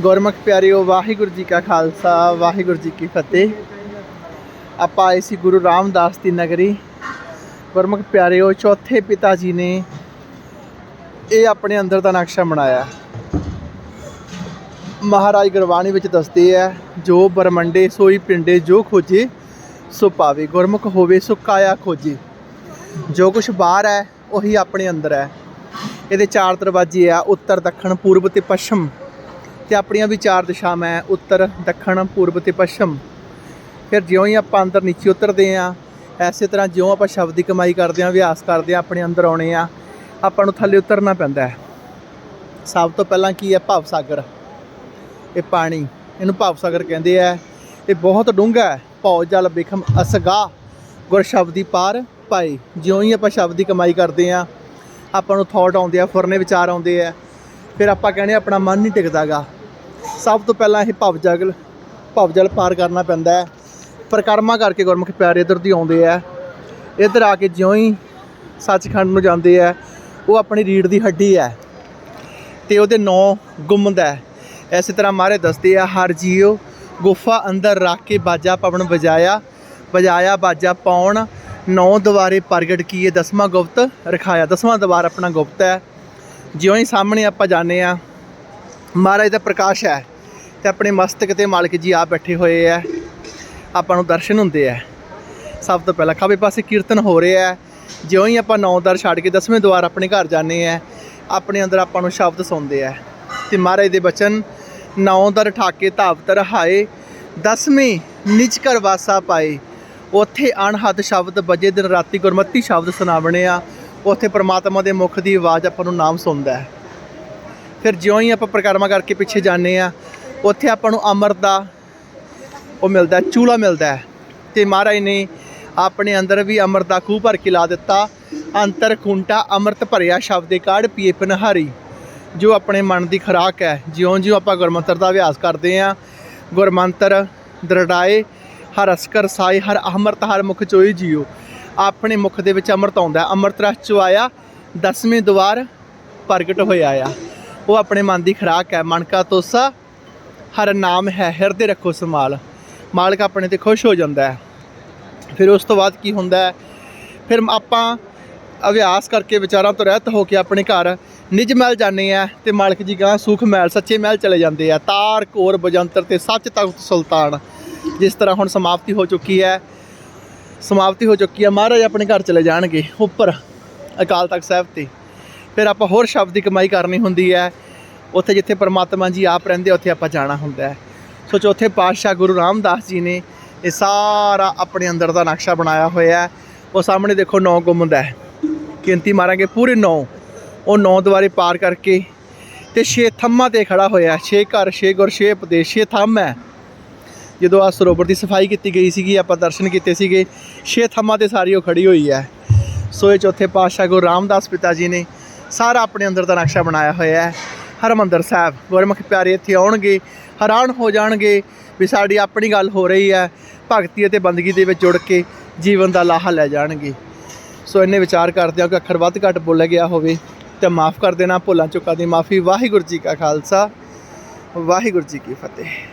ਗੁਰਮੁਖ ਪਿਆਰਿਓ, ਵਾਹਿਗੁਰੂ ਜੀ ਕਾ ਖਾਲਸਾ, ਵਾਹਿਗੁਰੂ ਜੀ ਕੀ ਫਤਿਹ। ਆਪਾਂ ਆਏ ਸੀ ਗੁਰੂ ਰਾਮਦਾਸ ਦੀ ਨਗਰੀ। ਗੁਰਮੁਖ ਪਿਆਰਿਓ, ਚੌਥੇ ਪਿਤਾ ਜੀ ਨੇ ਇਹ ਆਪਣੇ ਅੰਦਰ ਦਾ ਨਕਸ਼ਾ ਬਣਾਇਆ। ਮਹਾਰਾਜ ਗੁਰਬਾਣੀ ਵਿੱਚ ਦੱਸਦੇ ਆ, ਜੋ ਬਰਮੰਡੇ ਸੋਈ ਪਿੰਡੇ, ਜੋ ਖੋਜੇ, ਸੋ ਪਾਵੇ। ਗੁਰਮੁਖ ਹੋਵੇ, ਸੋ ਕਾਇਆ ਖੋਜੇ। ਜੋ ਕੁਝ ਬਾਹਰ ਹੈ, ਉਹੀ ਆਪਣੇ ਅੰਦਰ ਹੈ। ਇਹਦੇ ਚਾਰ ਦਰਵਾਜ਼ੇ ਆ, ਉੱਤਰ, ਦੱਖਣ, ਪੂਰਬ ਤੇ ਪੱਛਮ। ਤੇ ਆਪਣੀਆਂ ਵੀ ਚਾਰ ਦਿਸ਼ਾਵਾਂ ਹੈ, ਉੱਤਰ, ਦੱਖਣ, ਪੂਰਬ ਤੇ ਪੱਛਮ। ਫਿਰ ਜਿਉਂ ਹੀ ਆਪਾਂ ਅੰਦਰ ਨੀਚੇ ਉਤਰਦੇ ਆ ਐਸੇ ਤਰ੍ਹਾਂ ਜਿਉਂ ਆਪਾਂ ਸ਼ਬਦ ਦੀ ਕਮਾਈ ਕਰਦੇ ਆ ਅਭਿਆਸ ਕਰਦੇ ਆ ਆਪਣੇ ਅੰਦਰ ਆਉਣੇ ਆ ਆਪਾਂ ਨੂੰ ਥੱਲੇ ਉਤਰਨਾ ਪੈਂਦਾ ਹੈ। ਸਭ ਤੋਂ ਪਹਿਲਾਂ ਕੀ ਹੈ? ਭਵ ਸਾਗਰ। ਇਹ ਪਾਣੀ, ਇਹਨੂੰ ਭਵ ਸਾਗਰ ਕਹਿੰਦੇ ਆ। ਇਹ ਬਹੁਤ ਡੂੰਘਾ ਹੈ। ਭਉ, ਜਲ, ਬਿਖਮ, ਅਸਗਾ, ਗੁਰ ਸ਼ਬਦੀ ਪਾਰ ਪਾਈ ਜਿਉਂ ਹੀ ਆਪਾਂ ਸ਼ਬਦ ਦੀ ਕਮਾਈ ਕਰਦੇ ਆ ਆਪਾਂ ਨੂੰ ਥਾਟ ਆਉਂਦੇ ਆ, ਫੁਰਨੇ ਵਿਚਾਰ ਆਉਂਦੇ ਆ। ਫਿਰ ਆਪਾਂ ਕਹਿੰਦੇ ਆਪਣਾ ਮਨ ਨਹੀਂ ਟਿਕਦਾਗਾ। ਸਭ ਤੋਂ ਪਹਿਲਾਂ ਇਹ ਭਵ ਜਲ ਭਵ ਜਲ ਪਾਰ ਕਰਨਾ ਪੈਂਦਾ ਹੈ। ਪਰਿਕਰਮਾ ਕਰਕੇ ਗੁਰਮੁਖ ਪਿਆਰੇ ਇੱਧਰ ਦੀ ਆਉਂਦੇ ਆ ਇੱਧਰ ਆ ਕੇ ਜਿਉਂ ਹੀ ਸੱਚਖੰਡ ਨੂੰ ਜਾਂਦੇ ਆ ਉਹ ਆਪਣੀ ਰੀੜ ਦੀ ਹੱਡੀ ਹੈ ਤੇ ਉਹਦੇ ਨੌ ਗੁੰਮਦਾ ਹੈ। ਇਸੇ ਤਰ੍ਹਾਂ ਮਾਰੇ ਦੱਸਦੇ ਆ, ਹਰ ਜੀਉ ਗੁਫਾ ਅੰਦਰ ਰੱਖ ਕੇ ਬਾਜਾ ਪਵਨ ਵਜਾਇਆ ਵਜਾਇਆ ਬਾਜਾ ਪਾਉਣ, ਨੌ ਦੁਆਰੇ ਪ੍ਰਗਟ ਕੀਏ ਦਸਵਾਂ ਗੁਪਤ ਰਖਾਇਆ। ਦਸਵਾਂ ਦਵਾਰ ਆਪਣਾ ਗੁਪਤ ਹੈ। ਜਿਉਂ ਹੀ ਸਾਹਮਣੇ ਆਪਾਂ ਜਾਣੇ ਆ ਮਹਾਰਾਜ ਦਾ ਪ੍ਰਕਾਸ਼ ਹੈ ਤੇ ਆਪਣੇ ਮਸਤਕ ਤੇ ਮਾਲਕ ਜੀ ਆ ਬੈਠੇ ਹੋਏ ਆ ਆਪਾਂ ਨੂੰ ਦਰਸ਼ਨ ਹੁੰਦੇ ਆ ਸਭ ਤੋਂ ਪਹਿਲਾਂ ਖੱਬੇ ਪਾਸੇ ਕੀਰਤਨ ਹੋ ਰਿਹਾ ਹੈ। ਜਿਉਂ ਹੀ ਆਪਾਂ ਨੌ ਦਰ ਛੱਡ ਕੇ ਦਸਵੇਂ ਦਵਾਰ ਆਪਣੇ ਘਰ ਜਾਂਦੇ ਆ ਆਪਣੇ ਅੰਦਰ ਆਪਾਂ ਨੂੰ ਸ਼ਬਦ ਸੁਣਦੇ ਆ ਤੇ ਮਹਾਰਾਜ ਦੇ ਬਚਨ, ਨੌ ਦਰ ਠਾਕੇ ਧਾਵਤ ਹਾਏ, ਦਸਵੇਂ ਨਿਜ ਘਰ ਵਾਸਾ ਪਾਏ। ਉੱਥੇ ਅਣਹੱਦ ਸ਼ਬਦ ਬਜੇ, ਦਿਨ ਰਾਤੀ ਗੁਰਮਤੀ ਸ਼ਬਦ ਸੁਣਾਵਣੇ ਆ ਉੱਥੇ ਪ੍ਰਮਾਤਮਾ ਦੇ ਮੁਖ ਦੀ ਆਵਾਜ਼ ਆਪਾਂ ਨੂੰ ਨਾਮ ਸੁਣਦਾ ਹੈ। ਫਿਰ ਜਿਉਂ ਹੀ ਆਪਾਂ ਪ੍ਰਕਰਮਾ ਕਰਕੇ ਪਿੱਛੇ ਜਾਂਦੇ ਆ ਉੱਥੇ ਆਪਾਂ ਨੂੰ ਅੰਮ੍ਰਿਤ ਦਾ ਉਹ ਮਿਲਦਾ, ਚੂਲਾ ਮਿਲਦਾ ਹੈ। ਤੇ ਮਹਾਰਾਜ ਨੇ ਆਪਣੇ ਅੰਦਰ ਵੀ ਅੰਮ੍ਰਿਤ ਦਾ ਖੂਹ ਭਰ ਕੇ ਲਾ ਦਿੱਤਾ। ਅੰਤਰ ਖੁੰਟਾ ਅੰਮ੍ਰਿਤ ਭਰਿਆ ਸ਼ਬਦ ਦੇ ਕਾੜ ਪੀਏ ਪਨਹਾਰੀ। ਜੋ ਆਪਣੇ ਮਨ ਦੀ ਖੁਰਾਕ ਹੈ, ਜਿਉਂ ਜਿਉਂ ਆਪਾਂ ਗੁਰਮੰਤਰ ਦਾ ਅਭਿਆਸ ਕਰਦੇ ਆ ਗੁਰਮੰਤਰ ਦਰੜਾਏ, ਹਰ ਅਸਕਰ ਸਾਈ ਹਰ ਅਮਰਤ, ਹਰ ਮੁਖ ਚੋਈ ਜੀਓ। ਆਪਣੇ ਮੁਖ ਦੇ ਵਿੱਚ ਅੰਮ੍ਰਿਤ ਆਉਂਦਾ ਅੰਮ੍ਰਿਤ ਰਸ ਚੋਂ ਆਇਆ ਦਸਵੇਂ ਦਵਾਰ ਪ੍ਰਗਟ ਹੋਇਆ ਆ। ਉਹ ਆਪਣੇ ਮਨ ਦੀ ਖੁਰਾਕ ਹੈ। ਮਨ ਕਾ ਤੋਸਾ, ਹਰ ਨਾਮ ਹੈ, ਹਿਰਦੇ ਰੱਖੋ ਸੰਭਾਲ। ਮਾਲਕ ਆਪਣੇ ਤੇ ਖੁਸ਼ ਹੋ ਜਾਂਦਾ ਹੈ। ਫਿਰ ਉਸ ਤੋਂ ਬਾਅਦ ਕੀ ਹੁੰਦਾ ਹੈ? ਫਿਰ ਆਪਾਂ ਅਭਿਆਸ ਕਰਕੇ ਵਿਚਾਰਾਂ ਤੋਂ ਰਹਿਤ ਹੋ ਕੇ ਆਪਣੇ ਘਰ ਨਿਜ ਮਹਿਲ ਜਾਂਦੇ ਆ ਤੇ ਮਾਲਕ ਜੀ ਗਾਂ ਸੁਖ ਮਹਿਲ, ਸੱਚੇ ਮਹਿਲ ਚਲੇ ਜਾਂਦੇ ਆ। ਤਾਰ ਕੋਰ ਬਜੰਤਰ ਤੇ ਸੱਚ ਤਖਤ ਸੁਲਤਾਨ। ਜਿਸ ਤਰ੍ਹਾਂ ਹੁਣ ਸਮਾਪਤੀ ਹੋ ਚੁੱਕੀ ਹੈ, ਸਮਾਪਤੀ ਹੋ ਚੁੱਕੀ ਹੈ, ਮਹਾਰਾਜ ਆਪਣੇ ਘਰ ਚਲੇ ਜਾਣਗੇ ਉੱਪਰ ਅਕਾਲ ਤਖਤ ਸਾਹਿਬ ਤੇ। ਫਿਰ ਆਪਾਂ ਹੋਰ ਸ਼ਬਦ ਦੀ ਕਮਾਈ ਕਰਨੀ ਹੁੰਦੀ ਹੈ। ਉੱਥੇ ਜਿੱਥੇ ਪਰਮਾਤਮਾ ਜੀ ਆਪ ਰਹਿੰਦੇ ਉੱਥੇ ਆਪਾਂ ਜਾਣਾ ਹੁੰਦਾ ਹੈ। ਸੋ ਚੌਥੇ ਪਾਤਸ਼ਾਹ ਗੁਰੂ ਰਾਮਦਾਸ ਜੀ ਨੇ ਇਹ ਸਾਰਾ ਆਪਣੇ ਅੰਦਰ ਦਾ ਨਕਸ਼ਾ ਬਣਾਇਆ ਹੋਇਆ ਹੈ। ਉਹ ਸਾਹਮਣੇ ਦੇਖੋ ਨੌ ਗੁੰਮਦ ਹੈ। ਗਿਣਤੀ ਮਾਰਾਂਗੇ ਪੂਰੇ ਨੌ। ਉਹ ਨੌ ਦੁਆਰੇ ਪਾਰ ਕਰਕੇ ਤੇ ਛੇ ਥੰਮਾਂ ਤੇ ਖੜਾ ਹੋਇਆ ਛੇ ਘਰ, ਛੇ ਗੁਰ, ਛੇ ਉਪਦੇਸ਼, ਛੇ ਥੰਮ ਹੈ। ਜਦੋਂ ਆ ਸਰੋਵਰ ਦੀ ਸਫ਼ਾਈ ਕੀਤੀ ਗਈ ਸੀਗੀ, ਆਪਾਂ ਦਰਸ਼ਨ ਕੀਤੇ ਸੀਗੇ। ਛੇ ਥੰਮਾਂ ਤੇ ਸਾਰੀ ਉਹ ਖੜੀ ਹੋਈ ਹੈ। ਸੋ ਇਹ ਚੌਥੇ ਪਾਤਸ਼ਾਹ ਗੁਰੂ ਰਾਮਦਾਸ ਪਿਤਾ ਜੀ ਨੇ ਸਾਰਾ ਆਪਣੇ ਅੰਦਰ ਦਾ ਨਕਸ਼ਾ ਬਣਾਇਆ ਹੋਇਆ ਹੈ। ਹਰਮੰਦਰ ਸਾਹਿਬ, ਗੁਰਮੁਖ ਪਿਆਰੇ ਇੱਥੇ ਆਉਣਗੇ, ਹੈਰਾਨ ਹੋ ਜਾਣਗੇ ਵੀ ਸਾਡੀ ਆਪਣੀ ਗੱਲ ਹੋ ਰਹੀ ਹੈ। ਭਗਤੀ ਅਤੇ ਬੰਦਗੀ ਦੇ ਵਿੱਚ ਜੁੜ ਕੇ ਜੀਵਨ ਦਾ ਲਾਹਾ ਲੈ ਜਾਣਗੇ। ਸੋ ਇਹਨੇ ਵਿਚਾਰ ਕਰਦੇ ਹਾਂ ਕਿ ਅੱਖਰ ਵੱਧ ਘੱਟ ਬੋਲਿਆ ਗਿਆ ਹੋਵੇ ਤਾਂ ਮਾਫ ਕਰ ਦੇਣਾ, ਭੁੱਲਾਂ ਚੁੱਕਾਂ ਦੀ ਮਾਫੀ। ਵਾਹਿਗੁਰੂ ਜੀ ਕਾ ਖਾਲਸਾ, ਵਾਹਿਗੁਰੂ ਜੀ ਕੀ ਫਤਿਹ।